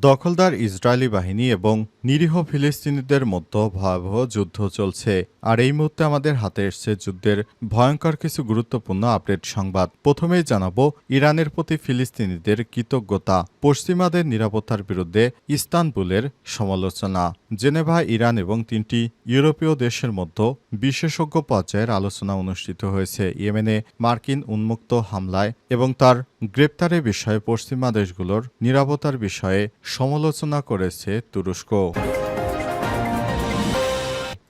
দখলদার ইসরায়েলি বাহিনী এবং নিরীহ ফিলিস্তিনিদের মধ্যে ভয়াবহ যুদ্ধ চলছে। আর এই মুহূর্তে আমাদের হাতে এসছে যুদ্ধের ভয়ঙ্কর কিছু গুরুত্বপূর্ণ আপডেট সংবাদ। প্রথমেই জানাব, ইরানের প্রতি ফিলিস্তিনিদের কৃতজ্ঞতা, পশ্চিমাদের নিরাপত্তার বিরুদ্ধে ইস্তানবুলের সমালোচনা। জেনেভা, ইরান এবং তিনটি ইউরোপীয় দেশের মধ্যে বিশেষজ্ঞ পর্যায়ের আলোচনা অনুষ্ঠিত হয়েছে। ইয়েমেনে মার্কিন উন্মুক্ত হামলায় এবং তার গ্রেপ্তারের বিষয়ে পশ্চিমা দেশগুলোর নিরাপত্তার বিষয়ে সমালোচনা করেছে তুরস্ক।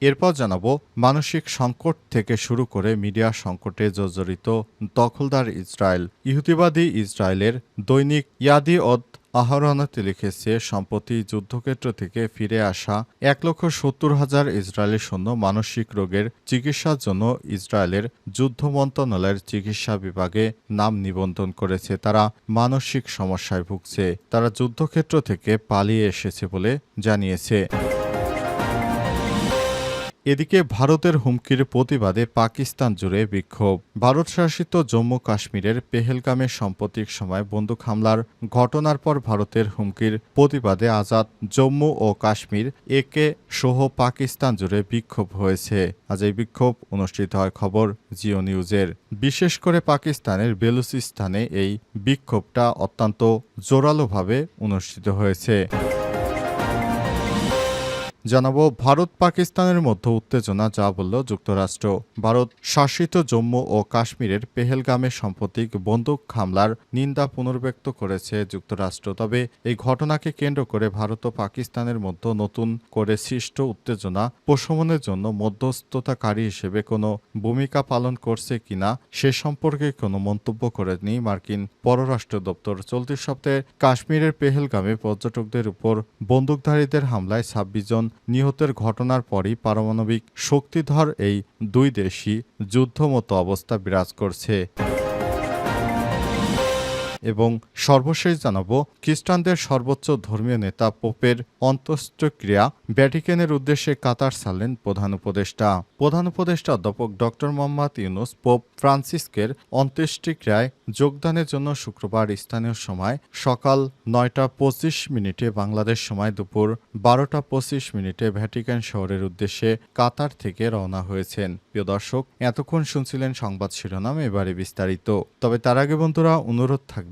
এরপর জানাব, মানসিক সংকট থেকে শুরু করে মিডিয়া সংকটে জর্জরিত দখলদার ইসরায়েল। ইহুদিবাদী ইসরায়েলের দৈনিক ইয়াদি অদ আহরণতে লিখেছে সম্প্রতি যুদ্ধক্ষেত্র থেকে ফিরে আসা এক লক্ষ সত্তর হাজার ইসরায়েলি সৈন্য মানসিক রোগের চিকিৎসার জন্য ইসরায়েলের যুদ্ধ মন্ত্রণালয়ের চিকিৎসা বিভাগে নাম নিবন্ধন করেছে। তারা মানসিক সমস্যায় ভুগছে। তারা যুদ্ধক্ষেত্র থেকে পালিয়ে এসেছে বলে জানিয়েছে। এদিকে ভারতের হুমকির প্রতিবাদে পাকিস্তান জুড়ে বিক্ষোভ। ভারত শাসিত জম্মু কাশ্মীরের পেহেলগামে সাম্প্রতিক সময় বন্দুক হামলার ঘটনার পর ভারতের হুমকির প্রতিবাদে আজাদ জম্মু ও কাশ্মীর একে সহ পাকিস্তান জুড়ে বিক্ষোভ হয়েছে। আজ এই বিক্ষোভ অনুষ্ঠিত হয় খবর জিও নিউজের। বিশেষ করে পাকিস্তানের বেলুচিস্তানে এই বিক্ষোভটা অত্যন্ত জোরালোভাবে অনুষ্ঠিত হয়েছে। জানাব, ভারত পাকিস্তানের মধ্যে উত্তেজনা, যা বলল যুক্তরাষ্ট্র। ভারত শাসিত জম্মু ও কাশ্মীরের পেহেলগামে সাম্প্রতিক বন্দুক হামলার নিন্দা পুনর্ব্যক্ত করেছে যুক্তরাষ্ট্র। তবে এই ঘটনাকে কেন্দ্র করে ভারত ও পাকিস্তানের মধ্যে নতুন করে সৃষ্ট উত্তেজনা প্রশমনের জন্য মধ্যস্থতাকারী হিসেবে কোনো ভূমিকা পালন করছে কিনা সে সম্পর্কে কোনো মন্তব্য করেনি মার্কিন পররাষ্ট্র দপ্তর। চলতি সপ্তাহে কাশ্মীরের পেহেলগামে পর্যটকদের উপর বন্দুকধারীদের হামলায় ছাব্বিশ জন নিহতের ঘটনার পরই পারমাণবিক শক্তিধর এই দুই দেশই যুদ্ধমতো অবস্থা বিরাজ করছে। এবং সর্বশেষ জানাব, খ্রিস্টানদের সর্বোচ্চ ধর্মীয় নেতা পোপের অন্ত্যেষ্টিক্রিয়া ভ্যাটিকানের উদ্দেশ্যে কাতার ছাড়লেন প্রধান উপদেষ্টা। প্রধান উপদেষ্টা অধ্যাপক ডক্টর মোহাম্মদ ইউনুস পোপ ফ্রান্সিসকের অন্ত্যেষ্টিক্রিয়ায় যোগদানের জন্য শুক্রবার স্থানীয় সময় সকাল নয়টা পঁচিশ মিনিটে বাংলাদেশ সময় দুপুর বারোটা পঁচিশ মিনিটে ভ্যাটিকান শহরের উদ্দেশ্যে কাতার থেকে রওনা হয়েছেন। প্রিয় দর্শক, এতক্ষণ শুনছিলেন সংবাদ শিরোনাম, এবারে বিস্তারিত। তবে তার আগে বন্ধুরা, অনুরোধ থাকবে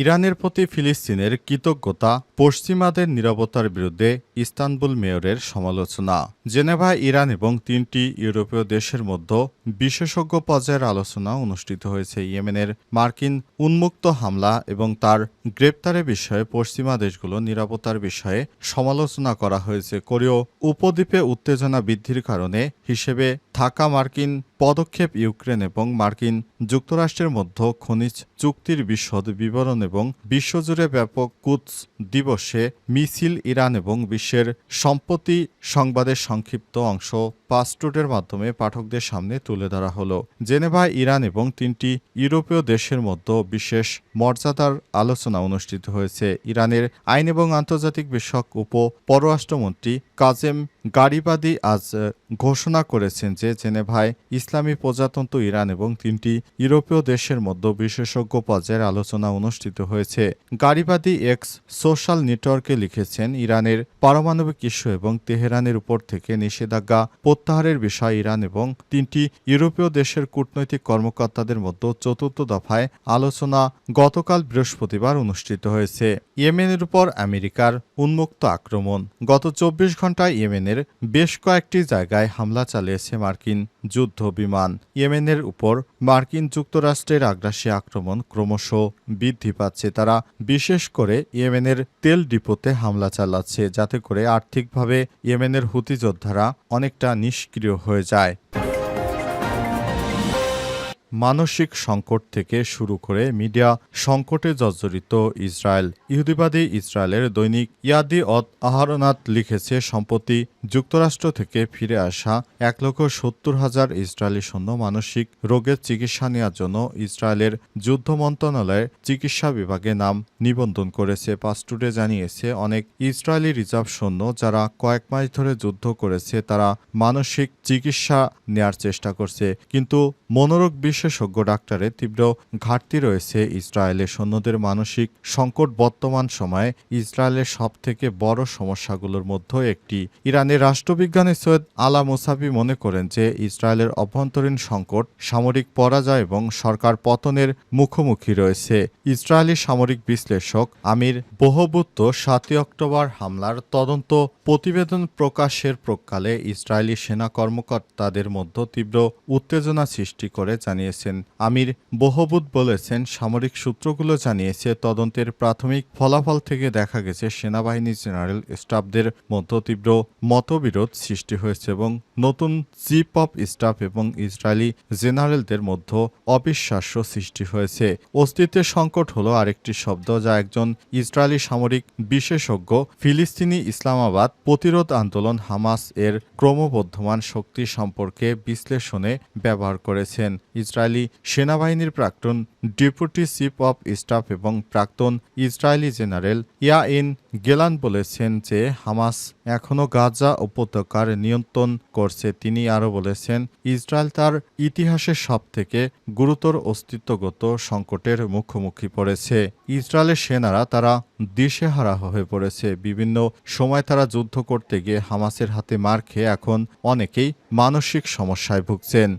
ইরানের প্রতি ফিলিস্তিনের কৃতজ্ঞতা, পশ্চিমাদের নিরাপত্তার বিরুদ্ধে ইস্তানবুল মেয়রের সমালোচনা। জেনেভা, ইরান এবং তিনটি ইউরোপীয় দেশের মধ্যে বিশেষজ্ঞ পর্যায়ের আলোচনা অনুষ্ঠিত হয়েছে ইয়েমেনের মার্কিন উন্মুক্ত হামলা এবং তার গ্রেপ্তারের বিষয়ে পশ্চিমা দেশগুলো নিরাপত্তার বিষয়ে সমালোচনা করা হয়েছে। কোরীয় উপদ্বীপে উত্তেজনা বৃদ্ধির কারণে হিসেবে থাকা মার্কিন পদক্ষেপ ইউক্রেন এবং মার্কিন যুক্তরাষ্ট্রের মধ্যে খনিজ চুক্তির বিশদ বিবরণ এবং বিশ্বজুড়ে ব্যাপক কুৎস দিবসে মিছিল ইরান এবং বিশ্বের সম্পত্তি সংবাদের সংক্ষিপ্ত অংশ পাসটুটের মাধ্যমে পাঠকদের সামনে তুলে ধরা হলো। জেনেভায় ইরান এবং তিনটি ইউরোপীয় দেশের মধ্যে বিশেষ মর্যাদার আলোচনা অনুষ্ঠিত হয়েছে। ইরানের আইন এবং আন্তর্জাতিক বিষয়ক উপ পররাষ্ট্রমন্ত্রী কাজেম গারিবাদি আজ ঘোষণা করেছেন যে জেনেভায় ইসলামী প্রজাতন্ত্র ইরান এবং তিনটি ইউরোপীয় দেশের মধ্যে বিশেষজ্ঞ পর্যায়ের আলোচনা অনুষ্ঠিত হয়েছে। গারিবাদি এক্স সোশ্যাল নেটওয়ার্কে লিখেছেন, ইরানের পারমাণবিক ইস্যু এবং তেহরানের উপর থেকে নিষেধাজ্ঞা প্রত্যাহারের বিষয় ইরান এবং তিনটি ইউরোপীয় দেশের কূটনৈতিক কর্মকর্তাদের মধ্যে চতুর্থ দফায় আলোচনা গতকাল বৃহস্পতিবার অনুষ্ঠিত হয়েছে। ইয়েমেনের উপর আমেরিকার উন্মুক্ত আক্রমণ। গত চব্বিশ ঘন্টায় ইয়েমেনের বেশ কয়েকটি জায়গায় হামলা চালিয়েছে মার্কিন যুদ্ধ বিমান। ইয়েমেনের উপর মার্কিন যুক্তরাষ্ট্রের আগ্রাসী আক্রমণ ক্রমশ বৃদ্ধি পাচ্ছে। তারা বিশেষ করে ইয়েমেনের তেল ডিপোতে হামলা চালাচ্ছে, যাতে করে আর্থিকভাবে ইয়েমেনের হুতি যোদ্ধারা অনেকটা নিষ্ক্রিয় হয়ে যায়। মানসিক সংকট থেকে শুরু করে মিডিয়া সংকটে জর্জরিত ইসরায়েল। ইহুদিবাদী ইসরায়েলের দৈনিক ইয়াদি অত আহারনাত লিখেছে, সম্প্রতি যুক্তরাষ্ট্র থেকে ফিরে আসা এক লক্ষ সত্তর হাজার ইসরায়েলি সৈন্য মানসিক রোগের চিকিৎসা নেওয়ার জন্য ইসরায়েলের যুদ্ধ মন্ত্রণালয়ের চিকিৎসা বিভাগে নাম নিবন্ধন করেছে। পাস্টুডে জানিয়েছে, অনেক ইসরায়েলি রিজার্ভ সৈন্য যারা কয়েক মাস ধরে যুদ্ধ করেছে, তারা মানসিক চিকিৎসা নেয়ার চেষ্টা করছে। কিন্তু মনোরোগ বিশেষজ্ঞ ডাক্তারের তীব্র ঘাটতি রয়েছে ইসরায়েলের সৈন্যদের মানসিক সংকট বর্তমান সময়ে ইসরায়েলের সবথেকে বড় সমস্যাগুলোর মধ্যে একটি। ইরানের রাষ্ট্রবিজ্ঞানী সৈয়দ আলা মুসাফি মনে করেন যে ইসরায়েলের অভ্যন্তরীণ সংকট, সামরিক পরাজয় এবং সরকার পতনের মুখোমুখি রয়েছে। ইসরায়েলি সামরিক বিশ্লেষক আমির বহবুত্ত সাতই অক্টোবর হামলার তদন্ত প্রতিবেদন প্রকাশের প্রকালে ইসরায়েলি সেনা কর্মকর্তাদের মধ্যে তীব্র উত্তেজনা সৃষ্টি করে জানিয়েছেন। আমির বহবুত বলেছেন, সামরিক সূত্রগুলো জানিয়েছে, তদন্তের প্রাথমিক ফলাফল থেকে দেখা গেছে, সেনাবাহিনী জেনারেল স্টাফদের মধ্যে তীব্র মতবিরোধ সৃষ্টি হয়েছে এবং নতুন চিফ অফ স্টাফ এবং ইসরায়েলি জেনারেলদের মধ্যে অবিশ্বাস্য সৃষ্টি হয়েছে। অস্তিত্বের সংকট হলো আরেকটি শব্দ যা একজন ইসরায়েলি সামরিক বিশেষজ্ঞ ফিলিস্তিনি ইসলামাবাদ প্রতিরোধ আন্দোলন হামাস এর ক্রমবর্ধমান শক্তি সম্পর্কে বিশ্লেষণে ব্যবহার করেছেন। ইসরায়েলি সেনাবাহিনীর প্রাক্তন ডেপুটি চিফ অফ স্টাফ এবং প্রাক্তন ইসরায়েলি জেনারেল ইয়াইন গেলান বলেছেন যে হামাস এখনও গাজা উপত্যকার নিয়ন্ত্রণ করছে। তিনি আরও বলেছেন, ইসরায়েল তার ইতিহাসের সবথেকে গুরুতর অস্তিত্বগত সংকটের মুখোমুখি পড়েছে। ইসরায়েলের সেনারা তারা দিশেহারা হয়ে পড়েছে। বিভিন্ন সময় তারা যুদ্ধ করতে গিয়ে হামাসের হাতে মার খেয়ে এখন অনেকেই মানসিক সমস্যায় ভুগছেন।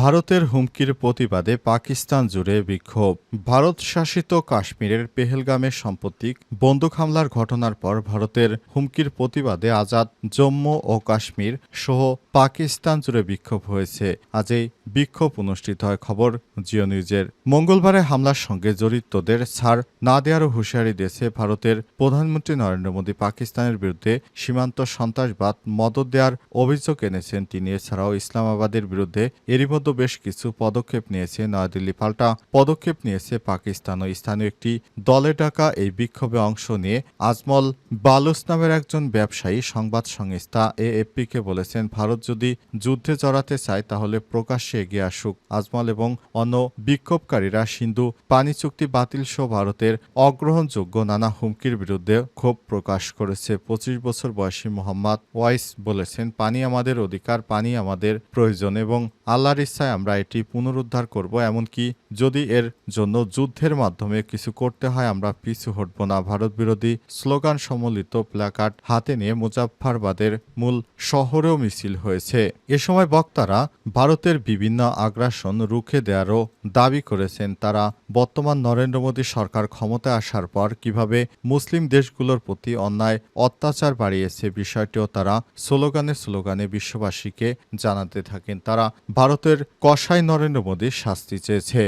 ভারতের হুমকির প্রতিবাদে পাকিস্তান জুড়ে বিক্ষোভ। ভারত শাসিত কাশ্মীরের পেহেলগামে সাম্প্রতিক বন্দুক হামলার ঘটনার পর ভারতের হুমকির প্রতিবাদে আজাদ, জম্মু ও কাশ্মীর সহ পাকিস্তান জুড়ে বিক্ষোভ হয়েছে। আজ এই বিক্ষোভ অনুষ্ঠিত হয় খবর জিও নিউজের। মঙ্গলবারে হামলার সঙ্গে জড়িতদের ছাড় না দেওয়ারও হুঁশিয়ারি দিয়েছে ভারতের প্রধানমন্ত্রী নরেন্দ্র মোদী। পাকিস্তানের বিরুদ্ধে সীমান্ত সন্ত্রাসবাদ মদত দেওয়ার অভিযোগ এনেছেন তিনি। এছাড়াও ইসলামাবাদের বিরুদ্ধে এরই মধ্যে বেশ কিছু পদক্ষেপ নিয়েছে নয়াদিল্লি পাল্টা পদক্ষেপ নিয়েছে পাকিস্তান ও স্থানীয় একটি দলে ডাকা এই বিক্ষোভে অংশ নিয়ে আজমল বালুস নামের একজন ব্যবসায়ী সংবাদ সংস্থা এএফপিকে বলেছেন, ভারত যদি যুদ্ধে জড়াতে চায় তাহলে প্রকাশ্যে এগিয়ে আসুক। আজমল এবং অন্য বিক্ষোভকারীরা সিন্ধু পানি চুক্তি বাতিল সহ ভারতের অগ্রহণযোগ্য নানা হুমকির বিরুদ্ধে ক্ষোভ প্রকাশ করেছে। পঁচিশ বছর বয়সী মোহাম্মদ ওয়াইস বলেছেন, পানি আমাদের অধিকার, পানি আমাদের প্রয়োজন এবং আল্লাহর ইচ্ছায় আমরা এটি পুনরুদ্ধার করব, এমনকি যদি এর জন্য যুদ্ধের মাধ্যমে কিছু করতে হয়, আমরা পিছু হটব না। ভারত বিরোধী স্লোগান সম্বলিত প্ল্যাকার্ড হাতে নিয়ে মুজাফফারবাদের মূল শহরেও মিছিল হয়েছে। এ সময় বক্তারা ভারতের বিভিন্ন আগ্রাসন রুখে দেওয়ারও দাবি করেছেন। তারা বর্তমান নরেন্দ্র মোদী সরকার ক্ষমতায় আসার পর কীভাবে মুসলিম দেশগুলোর প্রতি অন্যায় অত্যাচার বাড়িয়েছে বিষয়টিও তারা স্লোগানে স্লোগানে বিশ্ববাসীকে জানাতে থাকেন। তারা ভারতের কসাই নরেন্দ্র মোদীর শাস্তি চেয়েছে।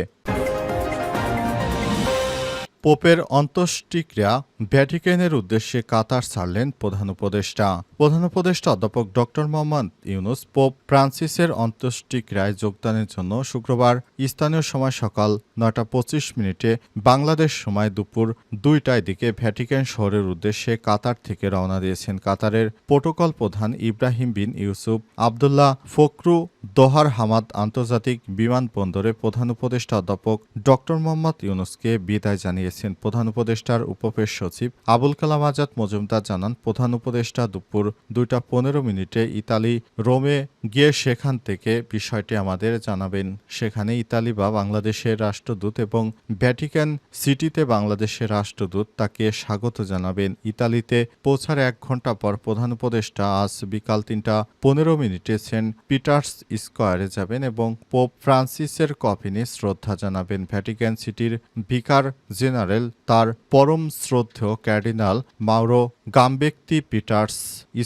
পোপের অন্ত্যেষ্টিক্রিয়া ভ্যাটিকানের উদ্দেশ্যে কাতার ছাড়লেন প্রধান উপদেষ্টা। প্রধান উপদেষ্টা অধ্যাপক ডক্টর মোহাম্মদ ইউনুস পোপ ফ্রান্সিসের অন্ত্যেষ্টিক্রিয়ায় যোগদানের জন্য শুক্রবার স্থানীয় সময় সকাল নয়টা পঁচিশ মিনিটে বাংলাদেশ সময় দুপুর দুইটায় দিকে ভ্যাটিকান শহরের উদ্দেশ্যে কাতার থেকে রওনা দিয়েছেন কাতারের প্রোটোকল প্রধান Ibrahim bin Yusuf, Abdullah Fakhroo দোহার হামাদ আন্তর্জাতিক বিমানবন্দরে প্রধান উপদেষ্টা অধ্যাপক ডক্টর মোহাম্মদ ইউনুসকে বিদায় জানিয়েছেন। প্রধান উপদেষ্টার উপপেশ সচিব আবুল কালাম আজাদ মজুমদার জানান, প্রধান উপদেষ্টা দুপুর দুইটা পনেরো মিনিটে ইতালি রোমে গিয়ে সেখান থেকে বিষয়টি আমাদের জানাবেন। সেখানে ইতালি বা বাংলাদেশের রাষ্ট্রদূত এবং ভ্যাটিকান সিটিতে বাংলাদেশের রাষ্ট্রদূত তাকে স্বাগত জানাবেন। ইতালিতে পৌঁছার এক ঘণ্টা পর প্রধান উপদেষ্টা আজ বিকাল তিনটা পনেরো মিনিটে সেন্ট পিটার্স স্কোয়ারে যাবেন এবং পোপ ফ্রান্সিসের কফিনে শ্রদ্ধা জানাবেন। ভ্যাটিকান সিটির ভিকার জেনারেল তার পরম শ্রদ্ধা মধ্যেও ক্যার্ডিনাল মাউরো গামবেক্তি পিটার্স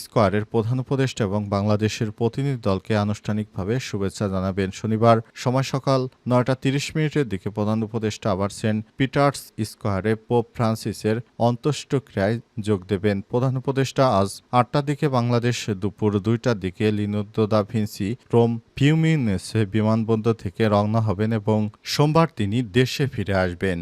স্কোয়ারের প্রধান উপদেষ্টা এবং বাংলাদেশের প্রতিনিধি দলকে আনুষ্ঠানিকভাবে শুভেচ্ছা জানাবেন। শনিবার সময় সকাল নয়টা তিরিশ মিনিটের দিকে প্রধান উপদেষ্টা আবার সেন্ট পিটার্স স্কোয়ারে পোপ ফ্রান্সিসের অন্ত্যেষ্টিক্রিয়ায় যোগ দেবেন। প্রধান উপদেষ্টা আজ আটটার দিকে বাংলাদেশ দুপুর দুইটার দিকে লিনোদ্দো দা ভিন্সি রোম ফিউমিনেসে বিমানবন্দর থেকে রওনা হবেন এবং সোমবার তিনি দেশে ফিরে আসবেন।